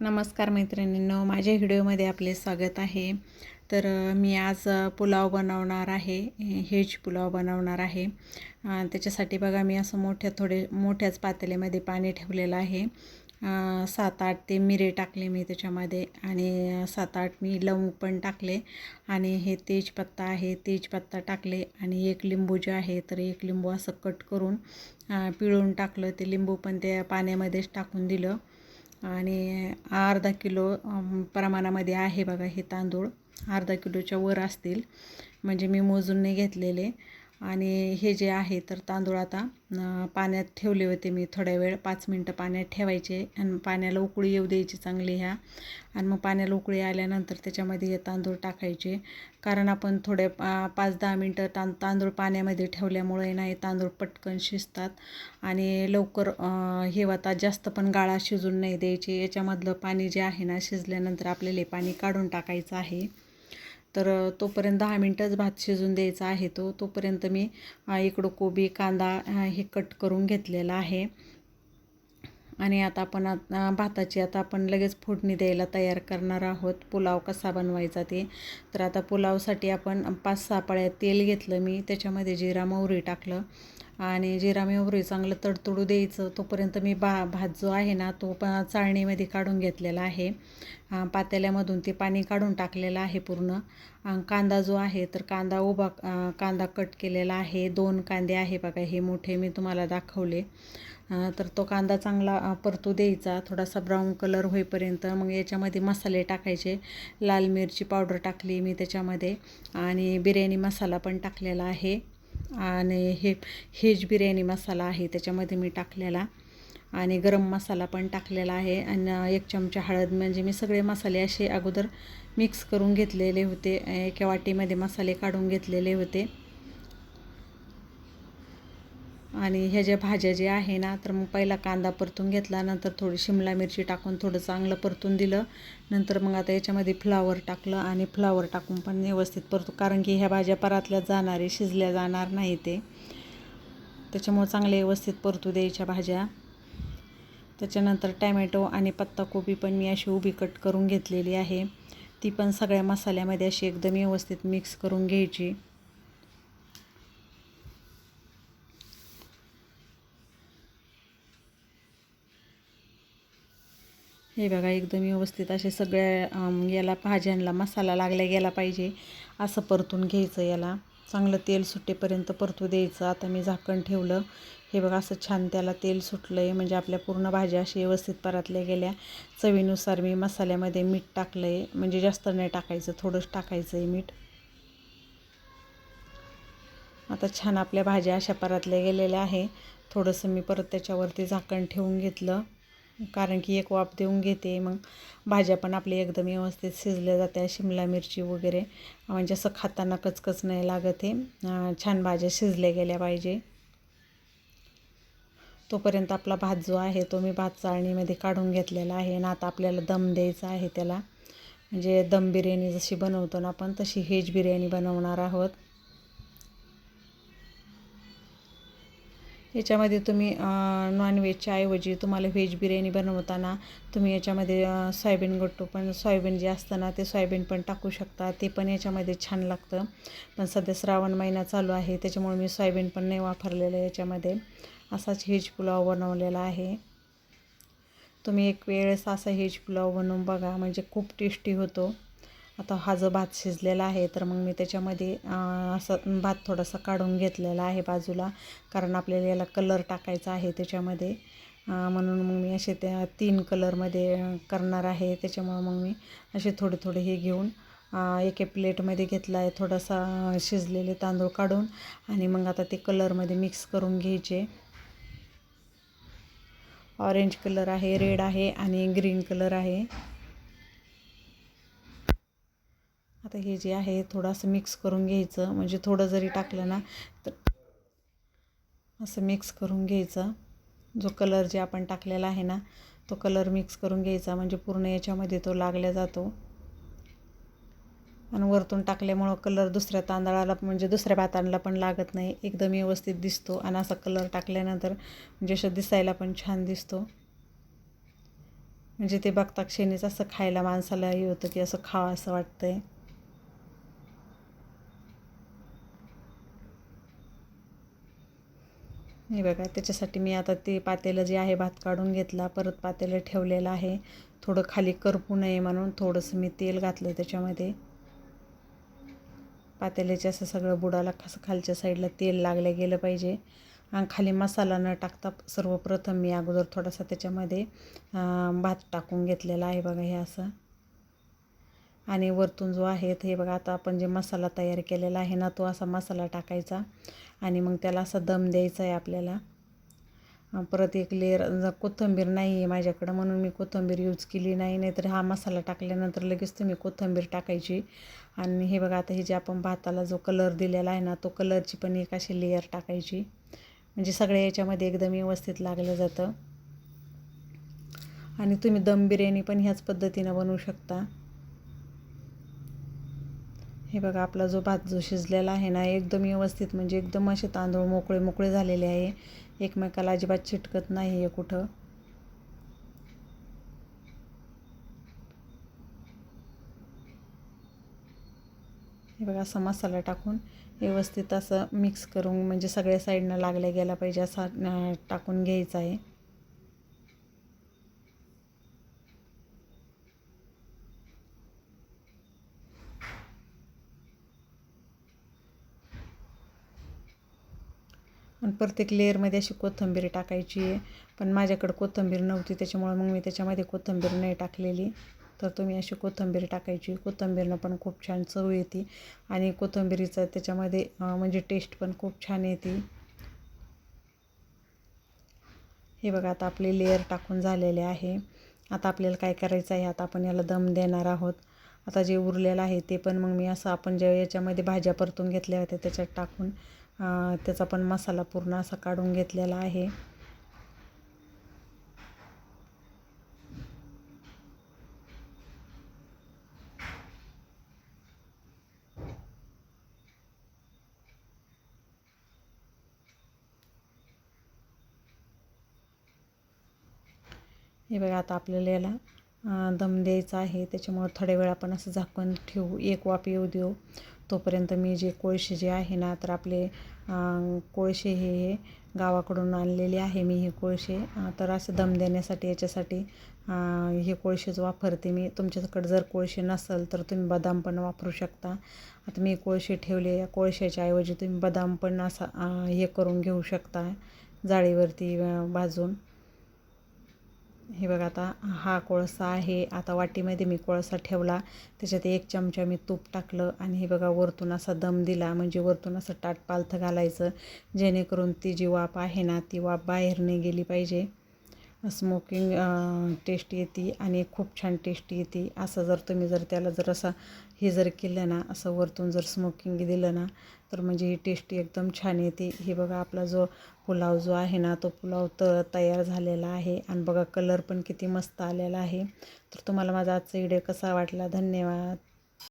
नमस्कार मैत्रिणींनो माझ्या व्हिडिओमध्ये आपले स्वागत आहे. तर मी आज पुलाव बनवणार आहे हेज पुलाव बनवणार आहे. त्याच्यासाठी बघा मी असं मोठ्या थोडे मोठ्याच पातेल्यामध्ये पाणी ठेवलेलं आहे. सात आठ ते मिरे टाकले मी त्याच्यामध्ये आणि सात आठ मी लवंग पण टाकले आणि हे तेजपत्ता आहे तेजपत्ता टाकले आणि एक लिंबू जे आहे तर एक लिंबू असं कट करून पिळून टाकलं. ते लिंबू पण त्या पाण्यामध्येच टाकून दिलं. आणि अर्धा किलो प्रमाणामध्ये आहे बघा हे तांदूळ. अर्धा किलोच्या वर असतील. म्हणजे मी मोजून नाही घेतलेले. आणि हे जे आहे तर तांदूळ आता पाण्यात ठेवले होते मी थोड्या वेळ पाच मिनटं पाण्यात ठेवायचे आणि पाण्याला उकळी येऊ द्यायची चांगली ह्या. आणि मग पाण्याला उकळी आल्यानंतर त्याच्यामध्ये हे तांदूळ टाकायचे. कारण आपण थोडे पा पाच दहा मिनटं तां तांदूळ पाण्यामध्ये ठेवल्यामुळे नाही तांदूळ पटकन शिजतात. आणि लवकर हे आता जास्त पण गाळा शिजून नाही द्यायची. याच्यामधलं पाणी जे आहे ना शिजल्यानंतर आपल्याला पाणी काढून टाकायचं आहे. तर तोपर्यंत दहा मिनटंच भात शिजून द्यायचा आहे तो. तोपर्यंत मी इकडं कोबी कांदा हे कट करून घेतलेला आहे. आणि आता आपण आता भाताची आता आपण लगेच फोडणी द्यायला तयार करणार आहोत. पुलाव कसा बनवायचा ते. तर आता पुलावसाठी आपण पाच सहा पळ्या तेल घेतलं मी. त्याच्यामध्ये जिरा मोहरी टाकलं. आणि जिरा मोहरी चांगलं तडतडू द्यायचं. तोपर्यंत मी बा भात जो आहे ना तो प चाळणीमध्ये काढून घेतलेला आहे. पातेल्यामधून ते पाणी काढून टाकलेलं आहे पूर्ण. कांदा जो आहे तर कांदा उभा कांदा कट केलेला आहे. दोन कांदे आहे बघा हे मोठे मी तुम्हाला दाखवले. तर तो कांदा चांगला परतू द्यायचा. थोडासा ब्राऊन कलर होईपर्यंत मग याच्यामध्ये मसाले टाकायचे. लाल मिरची पावडर टाकली मी त्याच्यामध्ये. आणि बिर्याणी मसाला पण टाकलेला आहे. आणि हे हेज बिर्याणी मसाला आहे त्याच्यामध्ये मी टाकलेला. आणि गरम मसाला पण टाकलेला आहे. आणि एक चमचा हळद म्हणजे मी सगळे मसाले असे अगोदर मिक्स करून घेतलेले होते. एका वाटीमध्ये मसाले काढून घेतलेले होते. आणि ह्या ज्या भाज्या ज्या आहे ना तर मग पहिला कांदा परतून घेतला नंतर थोडी शिमला मिरची टाकून थोडं चांगलं परतून दिलं. नंतर मग आता याच्यामध्ये फ्लावर टाकलं आणि फ्लावर टाकून पण व्यवस्थित परतू कारण की ह्या भाज्या परातल्या जाणारे शिजल्या जाणार नाही ते. त्याच्यामुळं चांगले व्यवस्थित परतू द्यायच्या भाज्या. त्याच्यानंतर टॅमॅटो आणि पत्ताकोबी पण मी अशी उभी कट करून घेतलेली आहे. ती पण सगळ्या मसाल्यामध्ये अशी एकदम व्यवस्थित मिक्स करून घ्यायची. हे बघा एकदम व्यवस्थित असे सगळ्या याला भाज्यांना मसाला लागला गेला पाहिजे. असं परतून घ्यायचं याला. चांगलं तेल सुटेपर्यंत परतू द्यायचं. आता मी झाकण ठेवलं. हे बघा असं छान त्याला तेल सुटलं आहे म्हणजे आपल्या पूर्ण भाज्या अशी व्यवस्थित परतल्या गेल्या. चवीनुसार मी मसाल्यामध्ये मीठ टाकलं आहे म्हणजे जास्त नाही टाकायचं थोडंच टाकायचं आहे मीठ. आता छान आपल्या भाज्या अशा परतल्या गेलेल्या आहे. थोडंसं मी परत त्याच्यावरती झाकण ठेवून घेतलं. कारण की एक वाफ देऊन घेते मग भाज्या पण आपली एकदम व्यवस्थित शिजल्या जात्या शिमला मिरची वगैरे. म्हणजे असं खाताना कचकच नाही लागत आहे छान भाज्या शिजल्या गेल्या पाहिजे. तोपर्यंत आपला भात जो आहे तो मी भात चाळणीमध्ये काढून घेतलेला आहे आणि आता आपल्याला दम द्यायचा आहे त्याला. म्हणजे दम बिर्याणी जशी बनवतो ना आपण तशी हेज बिर्याणी बनवणार आहोत. याच्यामध्ये तुम्ही नॉनव्हेजच्या ऐवजी तुम्हाला व्हेज बिर्याणी बनवताना तुम्ही याच्यामध्ये सोयाबीन गट्टू पण सोयाबीन जे असतं ना ते सोयाबीन पण टाकू शकता. ते पण याच्यामध्ये छान लागतं. पण सध्या श्रावण महिना चालू आहे त्याच्यामुळे मी सोयाबीन पण नाही वापरलेलं याच्यामध्ये. असाच व्हेज पुलाव बनवलेला आहे. तुम्ही एक वेळेस असा व्हेज पुलाव बनवून बघा म्हणजे खूप टेस्टी होतो. आता हा जो भात शिजलेला आहे तर मग मी त्याच्यामध्ये असं भात थोडासा काढून घेतलेला आहे बाजूला कारण आपल्याला याला कलर टाकायचा आहे त्याच्यामध्ये. म्हणून मग मी असे त्या तीन कलरमध्ये करणार आहे त्याच्यामुळं मग मी असे थोडे थोडे हे घेऊन एक एके प्लेटमध्ये घेतला आहे थोडासा शिजलेले तांदूळ काढून. आणि मग आता ते कलरमध्ये मिक्स करून घ्यायचे. ऑरेंज कलर आहे रेड आहे आणि ग्रीन कलर आहे. आता हे जे आहे थोडंसं मिक्स करून घ्यायचं. म्हणजे थोडं जरी टाकलं ना तर असं मिक्स करून घ्यायचं. जो कलर जे आपण टाकलेला आहे ना तो कलर मिक्स करून घ्यायचा. म्हणजे पूर्ण याच्यामध्ये तो लागला जातो. आणि वरतून टाकल्यामुळं कलर दुसऱ्या तांदळाला म्हणजे दुसऱ्या भातांना पण लागत नाही. एकदम व्यवस्थित दिसतो. आणि असा कलर टाकल्यानंतर म्हणजे असं दिसायला पण छान दिसतो. म्हणजे ते बघता क्षणीच असं खायला माणसाला हे होतं की असं खावं असं वाटतं आहे हे बघा त्याच्यासाठी मी आता ते पातेलं जे आहे भात काढून घेतला परत पातेलं ठेवलेलं आहे. थोडं खाली करपू नये म्हणून थोडंसं मी तेल घातलं त्याच्यामध्ये. पातेल्याचे असं सगळं बुडाला खास खालच्या साईडला तेल लागलं गेलं पाहिजे. आणि खाली मसाला न टाकता सर्वप्रथम मी अगोदर थोडासा त्याच्यामध्ये भात टाकून घेतलेला आहे बघा हे असं. आणि वरतून जो आहे हे बघा आता आपण जे मसाला तयार केलेला आहे ना तो असा मसाला टाकायचा आणि मग त्याला असा दम द्यायचा आहे आपल्याला. परत एक लेअर कोथिंबीर नाही आहे माझ्याकडं म्हणून मी कोथिंबीर यूज केली नाही नाहीतर हा मसाला टाकल्यानंतर लगेच तुम्ही कोथिंबीर टाकायची. आणि हे बघा आता हे जे आपण भाताला जो कलर दिलेला आहे ना तो कलरची पण एक अशी लेअर टाकायची. म्हणजे सगळ्या याच्यामध्ये एकदम व्यवस्थित लागलं जातं. आणि तुम्ही दम बिर्याणी पण ह्याच पद्धतीनं बनवू शकता. हे बघा आपला जो भात जो शिजलेला आहे ना एकदम व्यवस्थित म्हणजे एकदम असे तांदूळ मोकळे मोकळे झालेले आहे. एकमेकाला अजिबात चिटकत नाही आहे कुठं. हे बघा असा मसाला टाकून व्यवस्थित असं मिक्स करून म्हणजे सगळ्या साईडनं लागल्या गेला पाहिजे असा टाकून घ्यायचा आहे. पण प्रत्येक लेअरमध्ये अशी कोथिंबीर टाकायची आहे. पण माझ्याकडं कोथिंबीर नव्हती त्याच्यामुळं मग मी त्याच्यामध्ये कोथिंबीर नाही टाकलेली. तर तुम्ही अशी कोथिंबीर टाकायची. कोथिंबीरनं पण खूप छान चव येते. आणि कोथिंबीरीचं त्याच्यामध्ये म्हणजे टेस्ट पण खूप छान येते. हे बघा आता आपले लेअर टाकून झालेले आहे. आता आपल्याला काय करायचं आहे? आता आपण याला दम देणार आहोत. आता जे उरलेलं आहे ते पण मग मी असं आपण ज्या याच्यामध्ये भाज्या परतून घेतल्या होत्या त्याच्यात टाकून त्याचा पण मसाला पूर्ण असा काढून घेतलेला आहे. हे बघा आता आपल्याला याला दम द्यायचा आहे. त्याच्यामुळं थोड्या वेळ आपण असं झाकून ठेवू. एक वाफ येऊ देऊ. तोपर्यंत मी जे कोळशे जे आहे ना तर आपले कोळशे हे गावाकडून आणलेले आहे मी हे कोळशे. तर असं दम देण्यासाठी याच्यासाठी हे कोळशेच वापरते मी. तुमच्याकडे जर कोळशे नसेल तर तुम्ही बदाम पण वापरू शकता. आता मी कोळशे ठेवले. या कोळशाच्या ऐवजी तुम्ही बदाम पण असा हे करून घेऊ शकता. जाळीवरती भाजून. हे बघा आता हा कोळसा आहे. आता वाटीमध्ये मी कोळसा ठेवला. त्याच्यात एक चमचा मी तूप टाकलं आणि हे बघा वरतून असा दम दिला. म्हणजे वरतून असं ताट पालथं घालायचं. जेणेकरून ती जी वाफ आहे ना ती वाफ बाहेर नाही गेली पाहिजे. स्मोकिंग टेस्ट येते आणि खूप छान टेस्ट येते. असं जर तुम्ही जर त्याला जर असा हे जर केलं ना असं वरतून जर स्मोकिंग दिलं ना तर म्हणजे ही टेस्ट एकदम छान येते. हे बघा आपला जो पुलाव जो आहे ना तो पुलाव तर तयार झालेला आहे. आणि बघा कलर पण किती मस्त आलेला आहे. तर तुम्हाला माझा आजचा व्हिडिओ कसा वाटला? धन्यवाद.